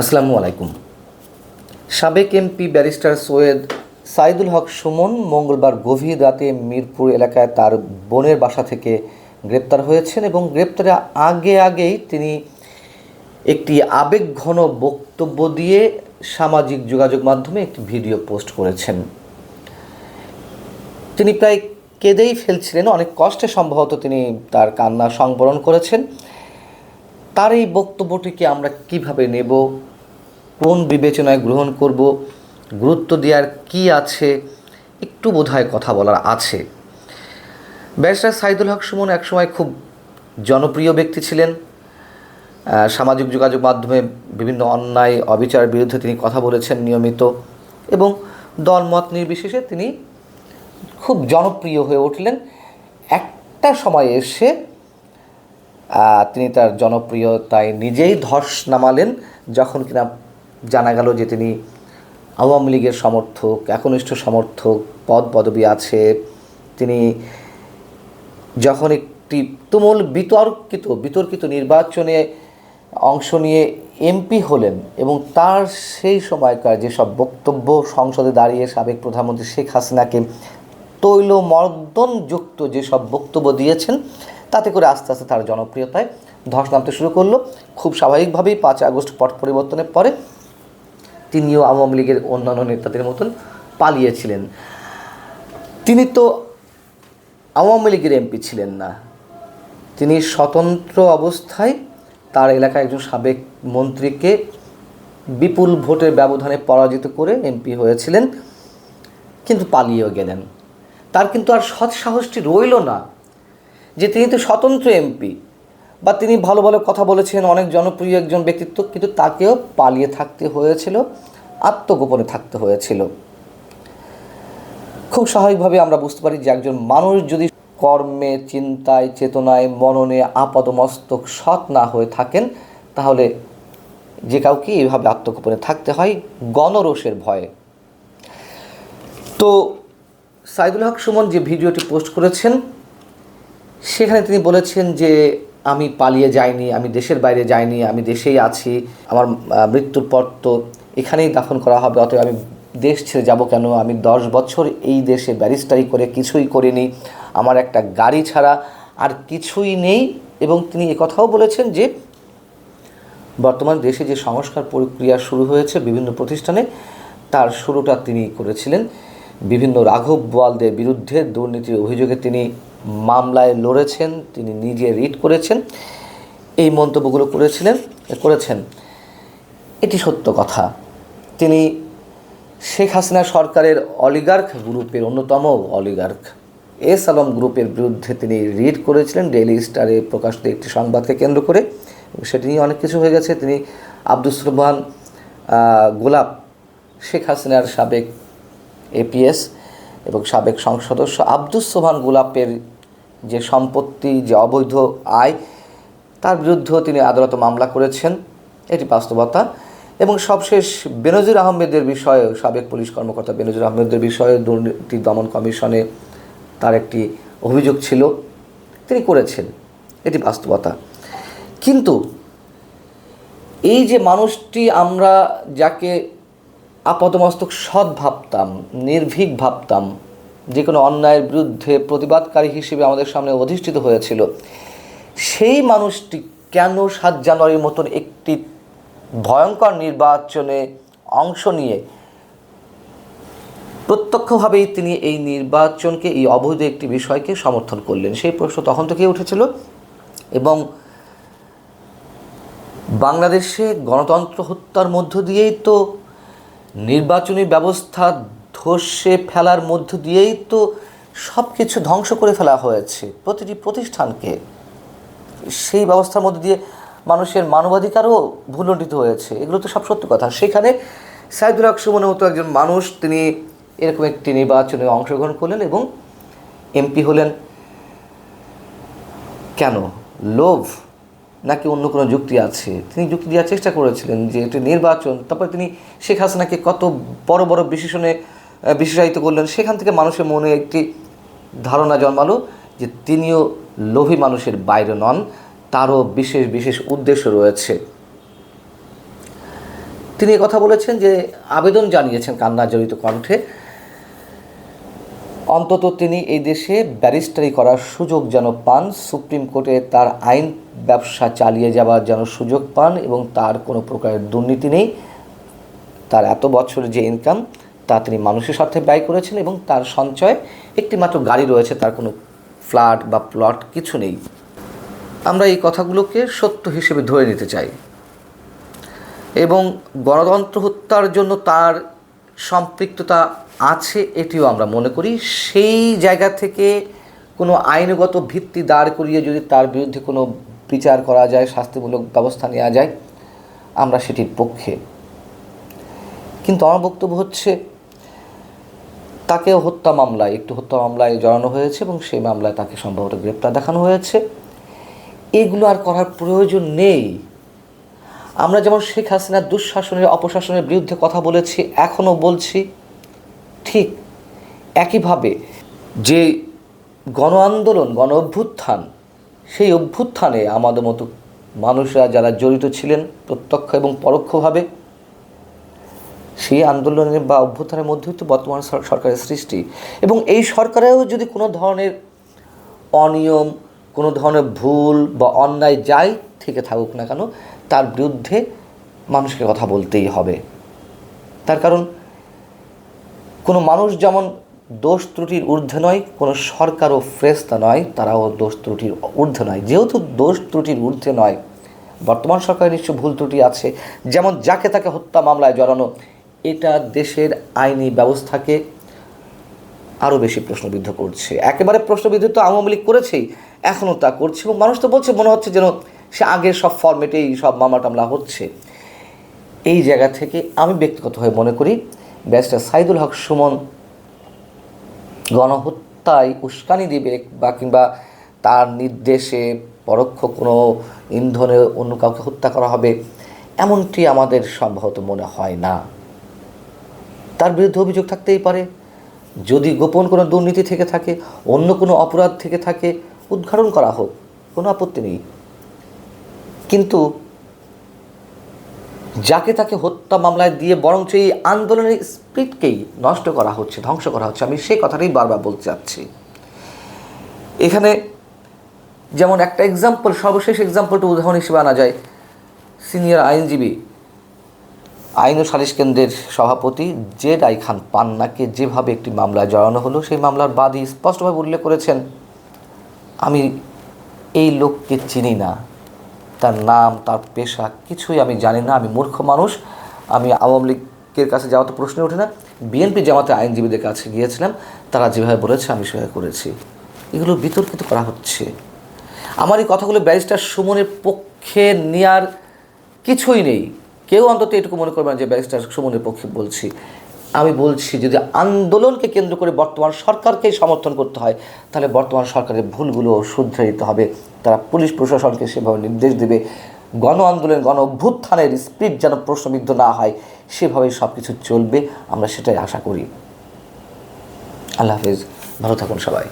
আসসালামু আলাইকুম। সাবেক এমপি ব্যারিস্টার সৈয়দ সাইদুল হক সুমন মঙ্গলবার গভীর রাতে মিরপুর এলাকায় তার বোনের বাসা থেকে গ্রেপ্তার হয়েছেন এবং গ্রেপ্তারের আগে আগেই তিনি একটি আবেগঘন বক্তব্য দিয়ে সামাজিক যোগাযোগ মাধ্যমে একটি ভিডিও পোস্ট করেছেন। তিনি প্রায় কেঁদেই ফেলছিলেন, অনেক কষ্টে সম্ভবত তিনি তার কান্না সংবরণ করেছেন। তার এই বক্তব্যটিকে আমরা কীভাবে নেব কোন বিবেচনায় গ্রহণ করব, গুরুত্ব দেওয়ার কি আছে, একটু বোধহয় কথা বলার আছে। ব্যারিস্টার সাইদুল হক সুমন একসময় খুব জনপ্রিয় ব্যক্তি ছিলেন। সামাজিক যোগাযোগ মাধ্যমে বিভিন্ন অন্যায়, অবিচার বিরুদ্ধে তিনি কথা বলেছেন নিয়মিত এবং দলমত নির্বিশেষে তিনি খুব জনপ্রিয় হয়ে উঠলেন। একটা সময় এসে তিনি তার জনপ্রিয়তায় নিজেই ধস নামালেন, যখন কিনা জানা গেল যে তিনি আওয়ামী লীগের সমর্থক, একনিষ্ঠ সমর্থক, পদ পদবি আছে। তিনি যখন একটি তুমুল বিতর্কিত বিতর্কিত নির্বাচনে অংশ নিয়ে এমপি হলেন এবং তার সেই সময়কার যেসব বক্তব্য সংসদে দাঁড়িয়ে সাবেক প্রধানমন্ত্রী শেখ হাসিনাকে তৈল মর্দনযুক্ত যেসব বক্তব্য দিয়েছেন, তাতে করে আস্তে আস্তে তার জনপ্রিয়তায় ধস নামতে শুরু করল। খুব স্বাভাবিকভাবেই পাঁচ আগস্ট পট পরিবর্তনের পরে তিনিও আওয়ামী লীগের অন্যান্য নেতাদের মতন পালিয়েছিলেন। তিনি তো আওয়ামী লীগের এমপি ছিলেন না। তিনি স্বতন্ত্র অবস্থায় তার এলাকায় একজন সাবেক মন্ত্রীকে বিপুল ভোটের ব্যবধানে পরাজিত করে এমপি হয়েছিলেন, কিন্তু পালিয়েও গেলেন। তার কিন্তু আর সৎ সাহসটি রইল না যে তিনি তো স্বতন্ত্র এমপি। বা তিনি ভালো ভালো কথা বলেছেন, অনেক জনপ্রিয় একজন ব্যক্তিত্ব, কিন্তু তাকেও পালিয়ে থাকতে হয়েছিল, আত্মগোপনে থাকতে হয়েছিল। খুব স্বাভাবিকভাবে আমরা বুঝতে পারি যে একজন মানুষ যদি কর্মে, চিন্তায়, চেতনায়, মননে আপাদমস্তক সৎ না হয়ে থাকেন, তাহলে যে কাউকে এইভাবে আত্মগোপনে থাকতে হয়, গণরোষের ভয়ে। তো সাইদুল হক সুমন যে ভিডিওটি পোস্ট করেছেন, সেখানে তিনি বলেছেন যে আমি পালিয়ে যাইনি, আমি দেশের বাইরে যাইনি, আমি দেশেই আছি, আমার মৃত্যুর পর তো এখানেই দাফন করা হবে, অতএব আমি দেশ ছেড়ে যাব কেন? আমি দশ বছর এই দেশে ব্যারিস্টারি করে কিছুই করিনি, আমার একটা গাড়ি ছাড়া আর কিছুই নেই এবং তিনি একথাও বলেছেন যে বর্তমান দেশে যে সংস্কার প্রক্রিয়া শুরু হয়েছে বিভিন্ন প্রতিষ্ঠানে, তার শুরুটা তিনি করেছিলেন। বিভিন্ন রাঘব বোয়ালদের বিরুদ্ধে দুর্নীতির অভিযোগে তিনি মামলায় লড়েছেন, তিনি নিজে রিট করেছেন। এই মন্তব্যগুলো করেছিলেন, করেছেন। এটি সত্য কথা। তিনি শেখ হাসিনা সরকারের অলিগার্ক গ্রুপের, অন্যতম অলিগার্ক, এস আলম গ্রুপের বিরুদ্ধে তিনি রিড করেছিলেন। ডেইলি স্টারে প্রকাশিত একটি সংবাদকে কেন্দ্র করে। সেটি নিয়ে অনেক কিছু হয়ে গেছে। তিনি আব্দুস রহমান গোলাপ, শেখ হাসিনার সাবেক এপিএস এবং সাবেক সংসদ সদস্য আব্দুস সোহান গোলাপের যে সম্পত্তি, যে অবৈধ আয়, তার বিরুদ্ধেও তিনি আদালত মামলা করেছেন। এটি বাস্তবতা। এবং সবশেষ বেনজির আহমেদের বিষয়ে সাবেক পুলিশ কর্মকর্তা বেনজির আহমেদের বিষয়ে দুর্নীতি দমন কমিশনে তার একটি অভিযোগ ছিল। তিনি করেছেন। এটি বাস্তবতা। কিন্তু এই যে মানুষটি আমরা যাকে আপাতমস্তক সৎ ভাবতাম, নির্ভীক ভাবতাম, যে কোনো অন্যায়ের বিরুদ্ধে প্রতিবাদকারী হিসেবে আমাদের সামনে অধিষ্ঠিত হয়েছিল। সেই মানুষটি কেন সাত জানুয়ারির মতন একটি ভয়ঙ্কর নির্বাচনে অংশ নিয়ে প্রত্যক্ষভাবেই তিনি এই নির্বাচনকে, এই অবৈধ একটি বিষয়কে সমর্থন করলেন? সেই প্রশ্ন তখন থেকেই উঠেছিল এবং বাংলাদেশে গণতন্ত্র হত্যার মধ্য দিয়েই তো নির্বাচনী ব্যবস্থা ধসে ফেলার মধ্য দিয়েই তো সব কিছু ধ্বংস করে ফেলা হয়েছে। প্রতিটি প্রতিষ্ঠানকে সেই ব্যবস্থার মধ্যে দিয়ে মানুষের মানবাধিকারও ভুলণ্ঠিত হয়েছে। এগুলো তো সব সত্য কথা। সেখানে সাইদুল হক সুমনের মতো একজন মানুষ তিনি এরকম একটি নির্বাচনে অংশগ্রহণ করলেন এবং এমপি হলেন। কেন? লোভ? নাকি অন্য কোনো যুক্তি আছে? তিনি যুক্তি দেওয়ার চেষ্টা করেছিলেন যে এটি নির্বাচন, তারপরে তিনি শেখ হাসিনাকে কত বড় বড় বিশেষণে বিশেষায়িত করলেন, সেখান থেকে মানুষের মনে একটি ধারণা জন্মালো যে তিনিও লোভী মানুষের বাইরে নন, তারও বিশেষ বিশেষ উদ্দেশ্য রয়েছে। তিনি কথা বলেছেন যে আবেদন জানিয়েছেন কান্না জড়িত কণ্ঠে অন্তত তিনি এই দেশে ব্যারিস্টারি করার সুযোগ যেন পান, সুপ্রিম কোর্টে তার আইন ব্যবসা চালিয়ে যাওয়ার যেন সুযোগ পান এবং তার কোনো প্রকারের দুর্নীতি নেই। তার এত বছরের যে ইনকাম তা তিনি মানুষের সাথে ব্যয় করেছেন এবং তার সঞ্চয় একটি মাত্র গাড়ি রয়েছে, তার কোনো ফ্ল্যাট বা প্লট কিছু নেই। আমরা এই কথাগুলোকে সত্য হিসেবে ধরে নিতে চাই। এবং গণতন্ত্র হত্যার জন্য তার সম্পৃক্ততা আছে এটিও আমরা মনে করি। সেই জায়গা থেকে কোনো আইনগত ভিত্তি দাঁড় করিয়ে যদি তার বিরুদ্ধে কোনো বিচার করা যায়, শাস্তিমূলক ব্যবস্থা নেওয়া যায়, আমরা সেটির পক্ষে। কিন্তু আমার বক্তব্য হচ্ছে তাকে হত্যা মামলায়, একটু হত্যা মামলায় জড়ানো হয়েছে এবং সেই মামলায় তাকে সম্ভবত গ্রেপ্তার দেখানো হয়েছে। এগুলো আর করার প্রয়োজন নেই। আমরা যেমন শেখ হাসিনার দুঃশাসনের, অপশাসনের বিরুদ্ধে কথা বলেছি, এখনও বলছি, ঠিক একইভাবে যে গণ আন্দোলন, গণ অভ্যুত্থান, সেই অভ্যুত্থানে আমাদের মতো মানুষরা যারা জড়িত ছিলেন প্রত্যক্ষ এবং পরোক্ষভাবে, সেই আন্দোলনের বা অভ্যুত্থানের মধ্যেই তো বর্তমান সরকারের সৃষ্টি। এবং এই সরকারেও যদি কোনো ধরনের অনিয়ম, কোনো ধরনের ভুল বা অন্যায় যাই থেকে থাকুক না কেন তার বিরুদ্ধে মানুষকে কথা বলতেই হবে। তার কারণ, কোনো মানুষ যেমন দোষ ত্রুটির ঊর্ধ্বে নয়, কোনো সরকারও ফ্রেস্তা নয়, তারাও দোষ ত্রুটির ঊর্ধ্বে নয়। যেহেতু দোষ ত্রুটির ঊর্ধ্বে নয়, বর্তমান সরকারের নিশ্চয় ভুল ত্রুটি আছে। যেমন যাকে তাকে হত্যা মামলায় জড়ানো, এটা দেশের আইনি ব্যবস্থাকে আরও বেশি প্রশ্নবিদ্ধ করছে। একেবারে প্রশ্নবিদ্ধ তো আওয়ামী লীগ করেছেই, এখনও তা করছে এবং মানুষ তো বলছে, মনে হচ্ছে যেন সে আগের সব ফর্মেটেই সব মামলা টামলা হচ্ছে। এই জায়গা থেকে আমি ব্যক্তিগতভাবে মনে করি, ব্যারিস্টার সাইদুল হক সুমন গণহত্যায় উস্কানি দিবে বা কিংবা তার নির্দেশে পরোক্ষ কোনো ইন্ধনে অন্য কাউকে হত্যা করা হবে, এমনটি আমাদের সম্ভবত মনে হয় না। তার বিরুদ্ধে অভিযোগ থাকতেই পারে। যদি গোপন কোনো দুর্নীতি থেকে থাকে, অন্য কোনো অপরাধ থেকে থাকে, উদ্ঘাটন করা হোক, কোনো আপত্তি নেই। কিন্তু যাকে তাকে হত্যা মামলায় দিয়ে বরঞ্চ এই আন্দোলনের স্পিরিটকেই নষ্ট করা হচ্ছে, ধ্বংস করা হচ্ছে, আমি সেই কথাটাই বারবার বলতে চাচ্ছি। এখানে যেমন একটা এক্সাম্পল সর্বশেষ এক্সাম্পলটা উদাহরণ হিসেবে আনা যায়। সিনিয়র আইনজীবী আইন ও সালিশ কেন্দ্রের সভাপতি জেড আই খান পান্নাকে যেভাবে একটি মামলায় জড়ানো হলো, সেই মামলার বাদী স্পষ্টভাবে উল্লেখ করেছেন, আমি এই লোককে চিনি না। তার নাম, তার পেশা কিছুই আমি জানি না, আমি মূর্খ মানুষ। আমি আওয়ামী লীগের কাছে যাওয়া তো প্রশ্নই ওঠে না। বিএনপি জামাতে আইনজীবীদের কাছে গিয়েছিলাম, তারা যেভাবে বলেছে আমি সেভাবে করেছি। এগুলো বিতর্কিত করা হচ্ছে। আমার এই কথাগুলো ব্যারিস্টার সুমনের পক্ষে নেয়ার কিছুই নেই। কেউ অন্তত এটুকু মনে করবে না যে ব্যারিস্টার সুমনের পক্ষে বলছি। আমি বলছি, যদি আন্দোলনকে কেন্দ্র করে বর্তমান সরকারকেই সমর্থন করতে হয়, তাহলে বর্তমান সরকারের ভুলগুলো শুধরে দিতে হবে। তারা পুলিশ প্রশাসনকে সেভাবে নির্দেশ দেবে। গণ আন্দোলন, গণ অভ্যুত্থানের স্পিড যেন প্রশ্নবিদ্ধ না হয়, সেভাবেই সব কিছু চলবে। আমরা সেটাই আশা করি। আল্লাহ হাফিজ। ভালো থাকুন সবাই।